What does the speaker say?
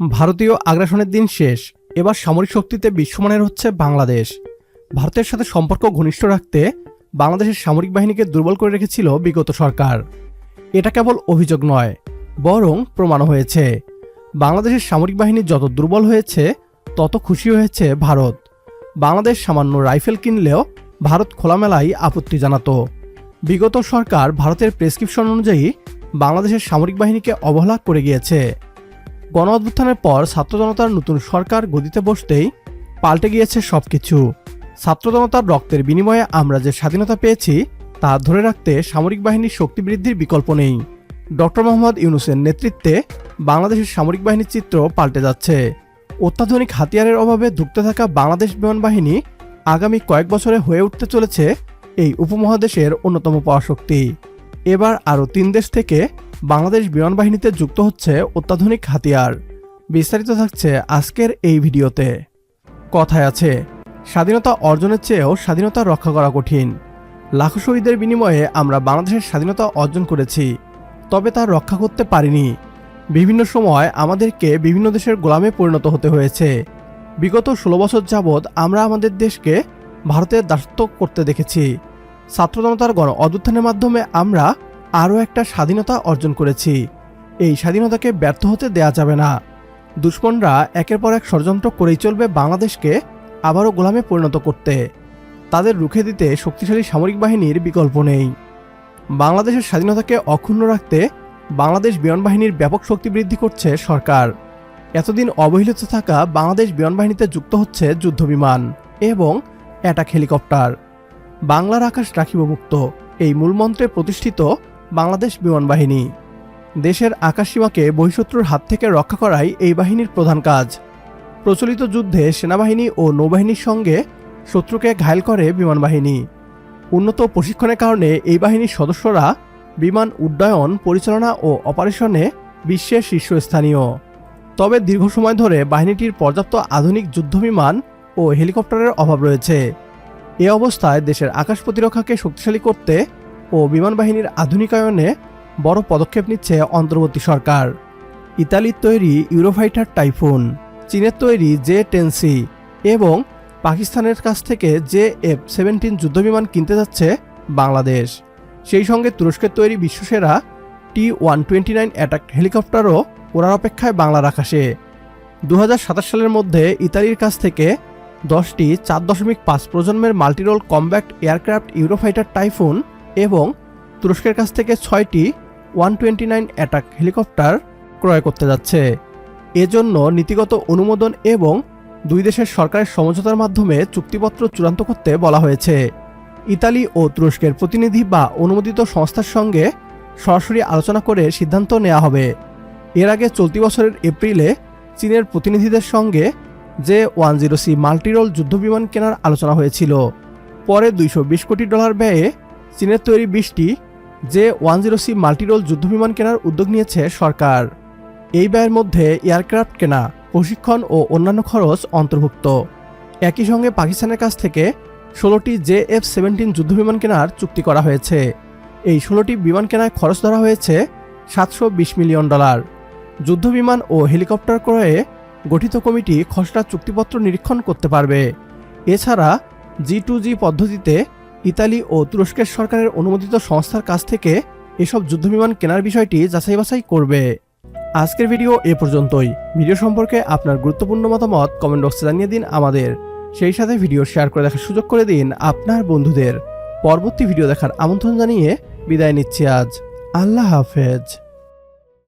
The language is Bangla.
ভারতীয় আগ্রাসনের দিন শেষ। এবার সামরিক শক্তিতে বিশ্বমানের হচ্ছে বাংলাদেশ। ভারতের সাথে সম্পর্ক ঘনিষ্ঠ রাখতে বাংলাদেশের সামরিক বাহিনীকে দুর্বল করে রেখেছিল বিগত সরকার। এটা কেবল অভিযোগ নয়, বরং প্রমাণও হয়েছে। বাংলাদেশের সামরিক বাহিনী যত দুর্বল হয়েছে, তত খুশি হয়েছে ভারত। বাংলাদেশ সামান্য রাইফেল কিনলেও ভারত খোলামেলায় আপত্তি জানাতো। বিগত সরকার ভারতের প্রেসক্রিপশন অনুযায়ী বাংলাদেশের সামরিক বাহিনীকে অবহেলা করে গিয়েছে। গণ অভ্যুত্থানের পর ছাত্র জনতার নতুন সরকার গদিতে বসতেই পাল্টে গিয়েছে সব কিছু ছাত্র জনতার রক্তের বিনিময়ে আমরা যে স্বাধীনতা পেয়েছি, তা ধরে রাখতে সামরিক বাহিনীর শক্তি বৃদ্ধির বিকল্প নেই। ডক্টর মোহাম্মদ ইউনুসের নেতৃত্বে বাংলাদেশের সামরিক বাহিনীর চিত্র পাল্টে যাচ্ছে। অত্যাধুনিক হাতিয়ারের অভাবে ধুঁকতে থাকা বাংলাদেশ বিমান বাহিনী আগামী কয়েক বছরে হয়ে উঠতে চলেছে এই উপমহাদেশের অন্যতম পরাশক্তি। এবার আরও তিন দেশ থেকে বাংলাদেশ বিমান বাহিনীতে যুক্ত হচ্ছে অত্যাধুনিক হাতিয়ার। বিস্তারিত থাকছে আজকের এই ভিডিওতে। কথায় আছে, স্বাধীনতা অর্জনের চেয়েও স্বাধীনতা রক্ষা করা কঠিন। লাখো শহীদের বিনিময়ে আমরা বাংলাদেশের স্বাধীনতা অর্জন করেছি, তবে তা রক্ষা করতে পারিনি। বিভিন্ন সময় আমাদেরকে বিভিন্ন দেশের গোলামে পরিণত হতে হয়েছে। বিগত ষোলো বছর যাবৎ আমরা আমাদের দেশকে ভারতের দাসত্ব করতে দেখেছি। ছাত্র জনতার গণ অভ্যুত্থানের মাধ্যমে আমরা আরও একটা স্বাধীনতা অর্জন করেছি। এই স্বাধীনতাকে ব্যর্থ হতে দেয়া যাবে না। দুশ্মনরা একের পর এক ষড়যন্ত্র করেই চলবে বাংলাদেশকে আবারও গোলামে পরিণত করতে। তাদের রুখে দিতে শক্তিশালী সামরিক বাহিনীর বিকল্প নেই। বাংলাদেশের স্বাধীনতাকে অক্ষুণ্ণ রাখতে বাংলাদেশ বিমান বাহিনীর ব্যাপক শক্তি বৃদ্ধি করছে সরকার। এতদিন অবহেলিত থাকা বাংলাদেশ বিমান বাহিনীতে যুক্ত হচ্ছে যুদ্ধবিমান এবং অ্যাটাক হেলিকপ্টার। বাংলার আকাশ রাখিব মুক্ত। এই মূলমন্ত্রে প্রতিষ্ঠিত বাংলাদেশ বিমান বাহিনী। দেশের আকাশসীমাকে বহিঃশত্রুর হাত থেকে রক্ষা করাই এই বাহিনীর প্রধান কাজ। প্রচলিত যুদ্ধে সেনাবাহিনী ও নৌবাহিনীর সঙ্গে শত্রুকে ঘায়েল করে বিমান বাহিনী। উন্নত প্রশিক্ষণের কারণে এই বাহিনীর সদস্যরা বিমান উড্ডয়ন, পরিচালনা ও অপারেশনে বিশ্বের শীর্ষস্থানীয়। তবে দীর্ঘ সময় ধরে বাহিনীটির পর্যাপ্ত আধুনিক যুদ্ধবিমান ও হেলিকপ্টারের অভাব রয়েছে। এ অবস্থায় দেশের আকাশ প্রতিরক্ষাকে শক্তিশালী করতে ও বিমান বাহিনীর আধুনিকায়নে বড় পদক্ষেপ নিচ্ছে অন্তর্বর্তী সরকার। ইতালির তৈরি ইউরোফাইটার টাইফুন, চীনের তৈরি জে টেন সি এবং পাকিস্তানের কাছ থেকে জে এফ সেভেন্টিন যুদ্ধবিমান কিনতে যাচ্ছে বাংলাদেশ। সেই সঙ্গে তুরস্কের তৈরি বিশ্বসেরা T one twenty nine attack হেলিকপ্টারও ওড়ার অপেক্ষায় বাংলার আকাশে। দু সালের মধ্যে ইতালির কাছ থেকে দশটি চার দশমিক পাঁচ প্রজন্মের multirole combat aircraft Eurofighter Typhoon এবং তুরস্কের কাছ থেকে ছয়টি one twenty nine attack helicopter ক্রয় করতে যাচ্ছে। এজন্য নীতিগত অনুমোদন এবং দুই দেশের সরকারের সমঝোতার মাধ্যমে চুক্তিপত্র চূড়ান্ত করতে বলা হয়েছে। ইতালি ও তুরস্কের প্রতিনিধি বা অনুমোদিত সংস্থার সঙ্গে সরাসরি আলোচনা করে সিদ্ধান্ত নেওয়া হবে। এর আগে চলতি বছরের এপ্রিলে চীনের প্রতিনিধিদের সঙ্গে যে ওয়ান জিরো সি মাল্টিরোল যুদ্ধবিমান কেনার আলোচনা হয়েছিল। পরে দুইশো বিশ কোটি ডলার ব্যয়ে চীনের তৈরি বিশটি যে ওয়ান জিরো সি মাল্টিরোল যুদ্ধবিমান কেনার উদ্যোগ নিয়েছে সরকার। এই ব্যয়ের মধ্যে এয়ারক্রাফট কেনা, প্রশিক্ষণ ও অন্যান্য খরচ অন্তর্ভুক্ত। একই সঙ্গে পাকিস্তানের কাছ থেকে ষোলোটি জে এফ সেভেন্টিন যুদ্ধবিমান কেনার চুক্তি করা হয়েছে। এই ষোলোটি বিমান কেনায় খরচ ধরা হয়েছে সাতশো বিশ মিলিয়ন ডলার। যুদ্ধবিমান ও হেলিকপ্টার ক্রয়ে গঠিত কমিটি খসড়া চুক্তিপত্র নিরীক্ষণ করতে পারবে। এছাড়া জি টু জি পদ্ধতিতে ইতালি ও তুরস্কের সরকারের অনুমোদিত সংস্থার কাছ থেকে এসব যুদ্ধবিমান কেনার বিষয়টি যাচাই বাছাই করবে। আজকের ভিডিও এ পর্যন্তই। ভিডিও সম্পর্কে আপনার গুরুত্বপূর্ণ মতামত কমেন্ট বক্সে জানিয়ে দিন আমাদের। সেই সাথে ভিডিও শেয়ার করে দেখার সুযোগ করে দিন আপনার বন্ধুদের। পরবর্তী ভিডিও দেখার আমন্ত্রণ জানিয়ে বিদায় নিচ্ছি আজ। আল্লাহ হাফেজ।